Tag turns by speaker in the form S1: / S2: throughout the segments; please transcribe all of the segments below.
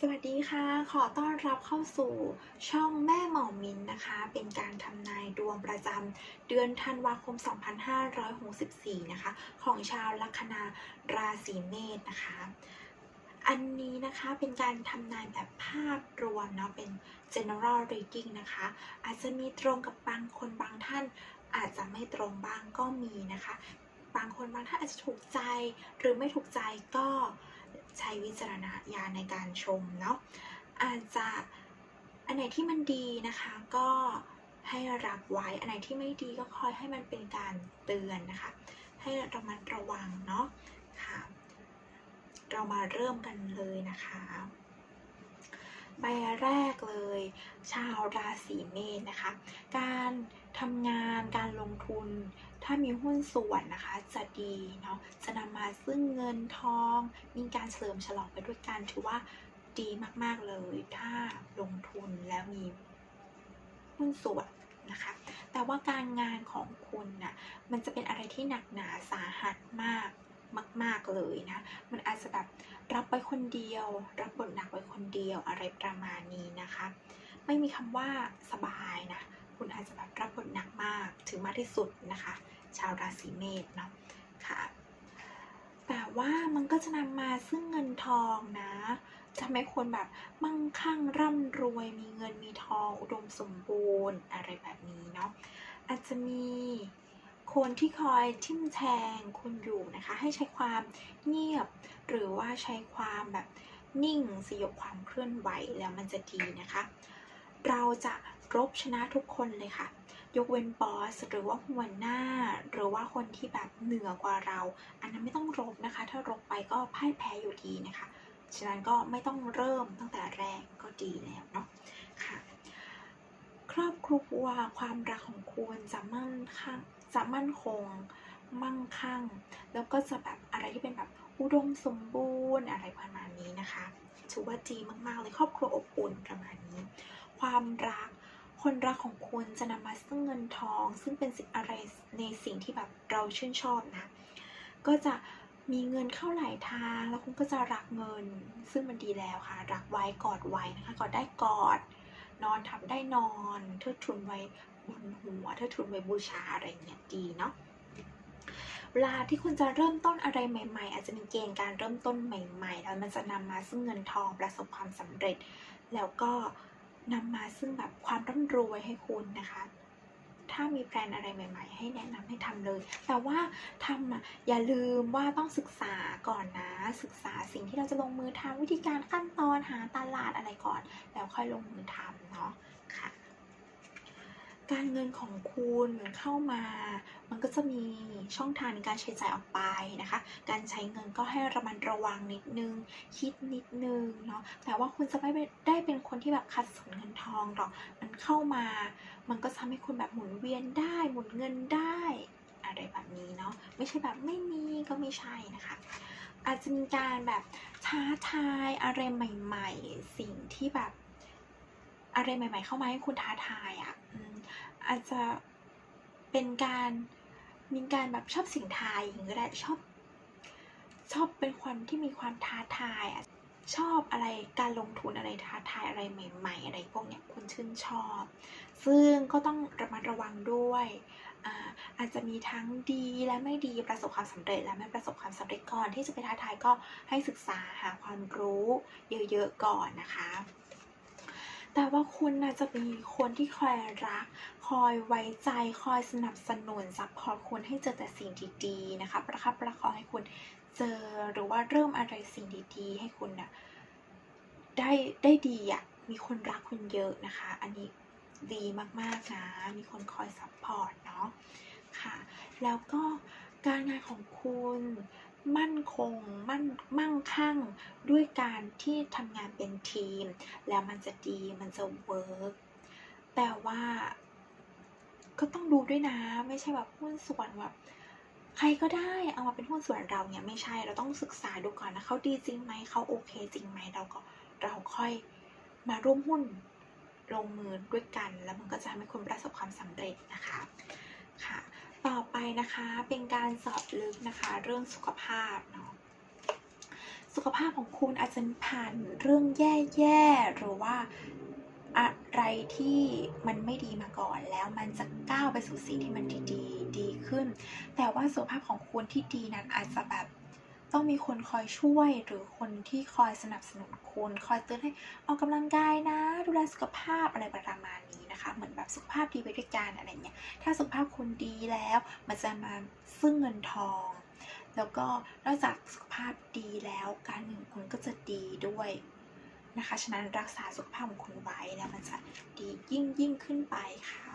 S1: สวัสดีค่ะ ขอต้อนรับเข้าสู่ช่องแม่หมอมินนะคะ เป็นการทำนายดวงประจำเดือนธันวาคม 2564 นะคะ ของชาวลัคนาราศีเมษนะคะ อันนี้นะคะเป็นการทำนายแบบภาพรวมเนาะ เป็น general reading นะคะ อาจจะมีตรงกับบางคนบางท่าน อาจจะไม่ตรงบ้างก็มีนะคะ บางคนบางท่านอาจจะถูกใจหรือไม่ถูกใจก็ ใช้วิจารณญาณในการชมเนาะอาจจะอันไหนที่มันดีนะคะก็ให้รับไว้อันไหนที่ไม่ดีก็คอยให้มันเป็นการเตือนนะคะ ให้ระมัดระวังเนาะค่ะ เรามาเริ่มกันเลยนะคะ ใบแรกเลย ชาวราศีเมษนะคะ การทำงานการลงทุน ถ้ามีหุ้นส่วนนะคะจะดีเนาะจะนำมาซึ่งเงินทอง มีการเฉลิมฉลองไปด้วยกันถือว่าดีมากๆเลย ถ้าลงทุนแล้วมีหุ้นส่วนนะคะ แต่ว่าการงานของคุณน่ะมันจะเป็นอะไรที่หนักหนาสาหัสมากมาก ๆ เลยนะ มันอาจจะแบบรับไปคนเดียว รับบทหนักไปคนเดียวอะไรประมาณนี้นะคะ ไม่มีคำว่าสบายนะ คุณอาจจะแบบรับบทหนักมากถึงมากที่สุดนะคะ ชาวราศีเมษเนาะค่ะแต่ว่ามันก็จะนำมาซึ่งเงินทองนะทำให้คนแบบมั่งคั่งร่ำรวยมีเงินมีทองอุดมสมบูรณ์อะไรแบบนี้เนาะอาจจะมีคนที่คอยทิมแทงคุณอยู่นะคะ ให้ใช้ความเงียบ หรือว่าใช้ความแบบนิ่งสยบความเคลื่อนไหวแล้วมันจะดีนะคะ เราจะรบชนะทุกคนเลยค่ะ ยกเว้นบอสหรือว่าหัวหน้า หรือว่าคนที่แบบเหนือกว่าเรา อันนั้นไม่ต้องรบนะคะ ถ้ารบไปก็พ่ายแพ้อยู่ดีนะคะ ฉะนั้นก็ไม่ต้องเริ่มตั้งแต่แรกก็ดีแล้วเนาะค่ะครอบครัวความรักของคุณจะมั่นคงจะมั่นคง มั่งคั่ง แล้วก็จะแบบอะไรที่เป็นแบบอุดมสมบูรณ์อะไรประมาณนี้นะคะถือว่าดีมากๆเลยครอบครัวอบอุ่นประมาณนี้ ความรัก คนรักของคุณจะนำมาซึ่งเงินทอง ซึ่งเป็นสิ่งอะไรในสิ่งที่แบบเราชื่นชอบนะ ก็จะมีเงินเข้าหลายทาง แล้วคุณก็จะรักเงิน ซึ่งมันดีแล้วค่ะ รักไว้กอดไว้นะคะ กอดได้กอด นอนทับได้นอนเทิดทุนไว้บนหัวเทิดทุนไว้บูชาอะไรเงี้ยดีเนาะเวลาที่คุณจะเริ่มต้นอะไรใหม่ ๆ อาจจะมีเกณฑ์การเริ่มต้นใหม่ ๆ แล้วมันจะนำมาซึ่งเงินทองประสบความสำเร็จ แล้วก็ นำมาซึ่งแบบความร่ำรวยให้คุณนะคะ ถ้ามีแพลนอะไรใหม่ ๆ ให้แนะนำให้ทำเลย แต่ว่าทำอะอย่าลืมว่าต้องศึกษาก่อนนะ ศึกษาสิ่งที่เราจะลงมือทำวิธีการขั้นตอนหาตลาดอะไรก่อน แล้วค่อยลงมือทำเนาะค่ะ การเงินของคุณเข้ามา มันก็จะมีช่องทางในการใช้จ่ายออกไปนะคะ การใช้เงินก็ให้ระมัดระวังนิดนึง คิดนิดนึงเนาะ แต่ว่าคุณจะไม่ได้เป็นคนที่แบบขัดสนเงินทองหรอก มันเข้ามา มันก็ทำให้คุณแบบหมุนเวียนได้ หมุนเงินได้ อะไรแบบนี้เนาะ ไม่ใช่แบบไม่มีก็ไม่ใช่นะคะ อาจจะมีการแบบท้าทายอะไรใหม่ ๆ สิ่งที่แบบอะไรใหม่ ๆ เข้ามาให้คุณท้าทายอะ่ะ อาจจะเป็นการมีการแบบชอบสิ่งทายอย่างนี้ก็ได้ชอบชอบเป็นคนที่มีความท้าทาย ชอบอะไรการลงทุนอะไรท้าทายอะไรใหม่ ๆ อะไรพวกเนี้ยคุณชื่นชอบ ซึ่งก็ต้องระมัดระวังด้วยอาอาจจะมีทั้งดีและไม่ดีประสบความสำเร็จ และไม่ประสบความสำเร็จก่อนที่จะไปท้าทายก็ให้ศึกษาหาความรู้เยอะๆก่อนนะคะ แต่ว่าคุณน่าจะมีคนที่คอยรัก คอยไว้ใจ คอยสนับสนุนซัพพอร์ตคุณให้เจอแต่สิ่งดีๆนะคะ ประคับประคองให้คุณเจอหรือว่าเริ่มอะไรสิ่งดีๆ ให้คุณน่ะได้ได้ดีอะ่ะ มีคนรักคุณเยอะนะคะ อันนี้ดีมากๆนะ มีคนคอยซัพพอร์ตเนาะค่ะ แล้วก็การงานของคุณ มั่นคงมั่นมั่งคั่งด้วยการที่ทำงานเป็นทีม แล้วมันจะดีมันจะเวิร์กแต่ว่าก็ต้องดูด้วยนะ ไม่ใช่แบบหุ้นส่วนแบบใครก็ได้เอามาเป็นหุ้นส่วนเราเนี่ยไม่ใช่เราต้องศึกษาดูก่อนนะเขาดีจริงไหมเขาโอเคจริงไหมเราก็เราค่อยมาร่วมหุ้นลงมือด้วยกัน แล้วมันก็จะทำให้คุณประสบความสำเร็จนะคะค่ะ ต่อไปนะคะเป็นการสอบลึกนะคะ เรื่องสุขภาพเนาะสุขภาพของคุณอาจจะผ่านเรื่องแย่ๆหรือว่าอะไรที่มันไม่ดีมาก่อนแล้วมันจะก้าวไปสู่สิ่งที่มันดีๆดีขึ้น แต่ว่าสุขภาพของคุณที่ดีนั้นอาจจะแบบ ต้องมีคนคอยช่วยหรือคนที่คอยสนับสนุนคุณคอยเตือนให้ออกกำลังกายนะ ดูแลสุขภาพอะไรประมาณนี้นะคะ เหมือนแบบสุขภาพดีไปด้วยกันอะไรเงี้ยถ้าสุขภาพคุณดีแล้ว มันจะมาซึ่งเงินทอง แล้วก็นอกจากสุขภาพดีแล้วการเงินคุณก็จะดีด้วยนะคะ ฉะนั้นรักษาสุขภาพของคุณไว้แล้วมันจะดียิ่งยิ่งขึ้นไปค่ะ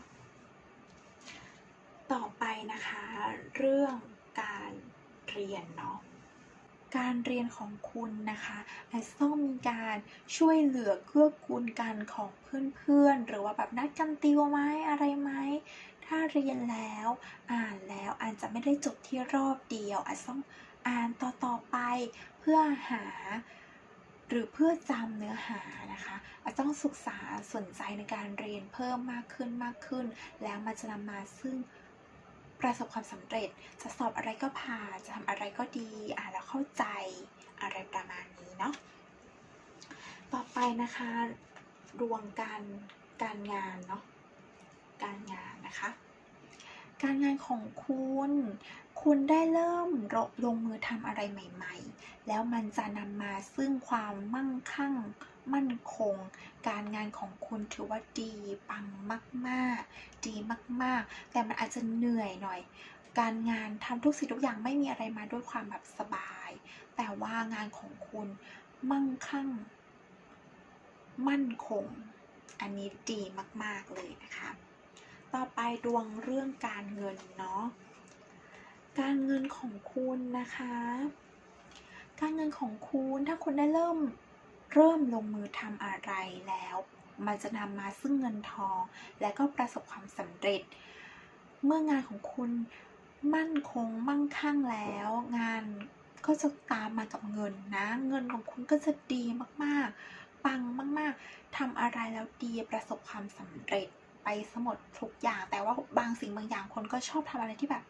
S1: ต่อไปนะคะ เรื่องการเรียนเนาะ การเรียนของคุณนะคะอาจจะต้องมีการช่วยเหลือเกื้อกูลกันของเพื่อนๆ หรือว่าแบบนัดกันติวไหมอะไรไหมถ้าเรียนแล้วอ่านแล้วอาจจะไม่ได้จบที่รอบเดียว อาจจะต้องอ่านต่อๆไปเพื่อหาหรือเพื่อจำเนื้อหานะคะอาจต้องศึกษาสนใจในการเรียนเพิ่มมากขึ้นมากขึ้น แล้วมันจะนำมาซึ่ง ประสบความสำเร็จ จะสอบอะไรก็ผ่าน จะทำอะไรก็ดี อ่านแล้วเข้าใจอะไรประมาณนี้เนาะ ต่อไปนะคะดวงการการงานเนาะ การงานนะคะ การงานของคุณ คุณได้เริ่มลงมือทำอะไรใหม่ ๆ แล้วมันจะนำมาซึ่งความมั่งคั่ง มั่นคง การงานของคุณถือว่าดีปังมากๆ ดีมากๆ แต่มันอาจจะเหนื่อยหน่อย การงานทำทุกสิ่งทุกอย่างไม่มีอะไรมาด้วยความแบบสบาย แต่ว่างานของคุณมั่งคั่ง มั่นคง อันนี้ดีมากๆเลยนะคะ ดวงเรื่องการเงินเนาะการเงินของคุณนะคะ การเงินของคุณถ้าคุณได้เริ่มเริ่มลงมือทำอะไรแล้ว มันจะนำมาซึ่งเงินทอง และก็ประสบความสำเร็จ เมื่องานของคุณมั่นคงมั่งคั่งแล้ว งานก็จะตามมากับเงินนะ เงินของคุณก็จะดีมากๆ ปังมาก ๆทำอะไรแล้วดีประสบความสำเร็จ ไปสมดทุกอย่าง แต่ว่าบางสิ่งบางอย่างคนก็ชอบทำอะไรที่แบบ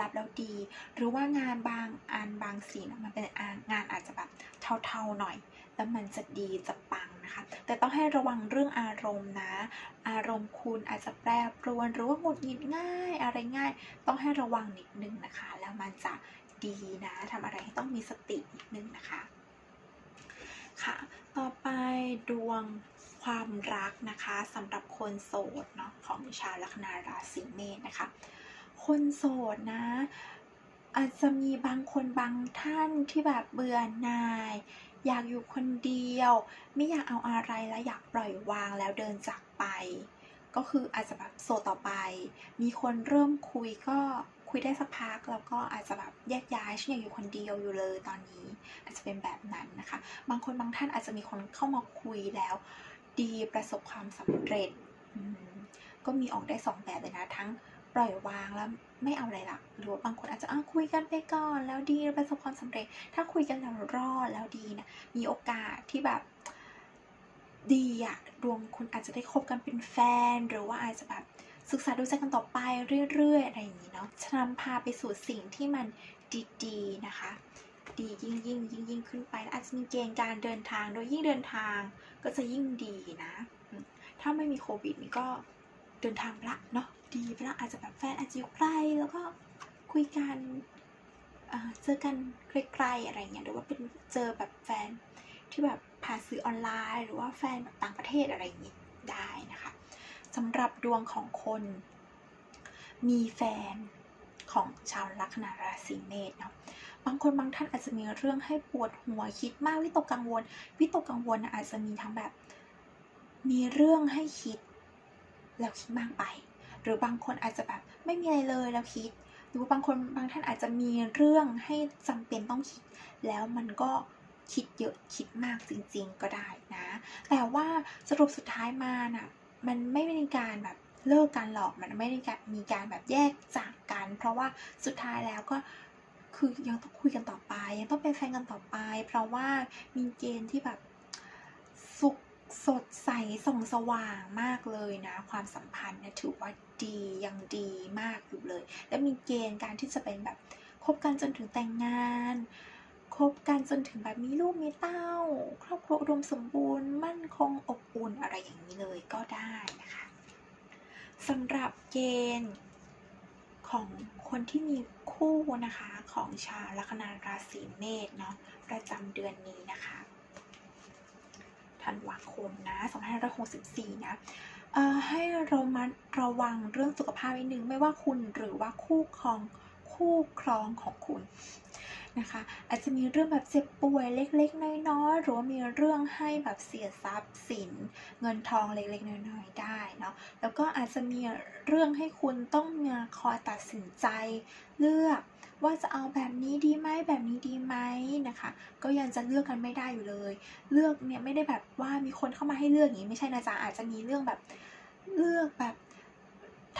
S1: ลับๆแล้วดี หรือว่างานบางอันบางสิ่งมันเป็นงานอาจจะแบบเทาๆหน่อย แล้วมันจะดีจะปังนะคะ แต่ต้องให้ระวังเรื่องอารมณ์นะ อารมณ์คุณอาจจะแปรปรวนหรือว่าหงุดหงิดง่ายอะไรง่าย ต้องให้ระวังนิดนึงนะคะ แล้วมันจะดีนะทำอะไรต้องมีสตินิดนึงนะคะค่ะ ต่อไปดวง ความรักนะคะสำหรับคนโสดเนาะของชาวลัคนาราศีเมษนะคะ คนโสดนะ อาจจะมีบางคนบางท่านที่แบบเบื่อหน่าย อยากอยู่คนเดียว ไม่อยากเอาอะไรแล้วอยากปล่อยวางแล้วเดินจากไป ก็คืออาจจะแบบโสดต่อไป มีคนเริ่มคุยก็คุยได้สักพักแล้วก็อาจจะแบบแยกย้ายฉันอยากอยู่คนเดียวอยู่เลยตอนนี้ อาจจะเป็นแบบนั้นนะคะ บางคนบางท่านอาจจะมีคนเข้ามาคุยแล้ว ดีประสบความสำเร็จ ก็มีออกได้สองแบบเลยนะ ทั้งปล่อยวางแล้วไม่เอาอะไรละหรือว่าบางคนอาจจะอ้าคุยกันไปก่อน แล้วดีประสบความสำเร็จ ถ้าคุยกันแล้วรอดแล้วดีนะมีโอกาสที่แบบดีอะดวงคุณอาจจะได้คบกันเป็นแฟน หรือว่าอาจจะแบบศึกษาดูใจกันต่อไปเรื่อยๆอะไรอย่างนี้เนาะจะนำพาไปสู่สิ่งที่มันดีๆนะคะ ดียิ่งยิ่งยิ่งยิ่งขึ้นไปอาจจะมีเกณฑ์การเดินทางโดยยิ่งเดินทางก็จะยิ่งดีนะ ถ้าไม่มีโควิดนี่ก็เดินทางละเนาะดีไปละอาจจะแบบแฟนอาจจะอยู่ใกลแล้วก็คุยกันเจอกันไกลๆอะไรเงี้ยหรือว่าเป็นเจอแบบแฟนที่แบบผ่านสื่อออนไลน์ หรือว่าแฟนแบบต่างประเทศอะไรอย่างนี้ได้นะคะสำหรับดวงของคน มีแฟนของชาวลัคนาราศีเมษเนาะ บางคนบางท่านอาจจะมีเรื่องให้ปวดหัวคิดมากวิตกกังวล วิตกกังวลอาจจะมีทั้งแบบ มีเรื่องให้คิด แล้วคิดมากไป หรือบางคนอาจจะแบบไม่มีอะไรเลยแล้วคิด หรือบางคนบางท่านอาจจะมีเรื่องให้จำเป็นต้องคิด แล้วมันก็คิดเยอะคิดมากจริง ๆ ก็ได้นะ แต่ว่าสรุปสุดท้ายมานะ่ะมันไม่มีการแบบเลิกกันหรอกมันไม่ได้มีการแบบแยกจากกัน เพราะว่าสุดท้ายแล้วก็ คือยังต้องคุยกันต่อไป ยังต้องเป็นแฟนกันต่อไป เพราะว่ามีเกณฑ์ที่แบบสุขสดใสส่องสว่างมากเลยนะ ความสัมพันธ์เนี่ยถือว่าดียังดีมากอยู่เลย และมีเกณฑ์การที่จะเป็นแบบคบกันจนถึงแต่งงานคบกันจนถึงแบบมีลูกมีเต้า ครอบครัวอุดมสมบูรณ์ มั่นคงอบอุ่นอะไรอย่างนี้เลยก็ได้นะคะสำหรับเกณฑ์ ของคนที่มีคู่นะคะของชาวลัคนาราศีเมษเนาะประจำเดือนนี้นะคะธันวาคมนะ2564 นะเอ่อให้เรามาระวังเรื่องสุขภาพนิดนึง ไม่ว่าคุณหรือว่าคู่ครองคู่ครองของคุณ นะคะอาจจะมีเรื่องแบบเจ็บป่วยเล็กๆ น้อยๆหรือว่ามีเรื่องให้แบบเสียทรัพย์สิน เงินทองเล็กๆ น้อยๆได้เนาะแล้วก็อาจจะมีเรื่องให้คุณต้องมาคอยตัดสินใจเลือกว่าจะเอาแบบนี้ดีไหมแบบนี้ดีไหมนะคะ ก็ยังจะเลือกกันไม่ได้อยู่เลย เลือกเนี่ยไม่ได้แบบว่ามีคนเข้ามาให้เลือกอย่างนี้ไม่ใช่นะจ๊ะอาจจะมีเรื่องแบบเลือกแบบ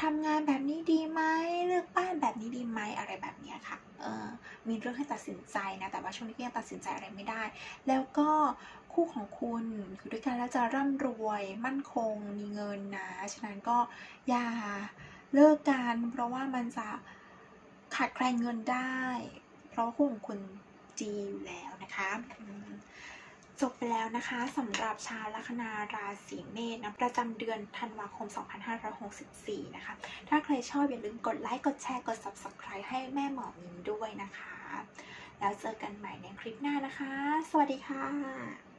S1: ทำงานแบบนี้ดีไหมเลือกบ้านแบบนี้ดีไหมอะไรแบบนี้ค่ะเออมีเรื่องให้ตัดสินใจนะ แต่ว่าช่วงนี้ยังตัดสินใจอะไรไม่ได้ แล้วก็คู่ของคุณอยู่ด้วยกันแล้วจะร่ำรวยมั่นคงมีเงินนะ ฉะนั้นก็อย่าเลิกกันเพราะว่ามันจะขาดแคลนเงินได้ เพราะว่าคู่ของคุณจีอยู่แล้วนะคะ จบไปแล้วนะคะสำหรับชาวลัคนาราศีเมษนะประจำเดือนธันวาคม 2564 นะคะ ถ้าใครชอบอย่าลืมกดไลค์ กดแชร์ กด Subscribe ให้แม่หมอมินด้วยนะคะ แล้วเจอกันใหม่ในคลิปหน้านะคะ สวัสดีค่ะ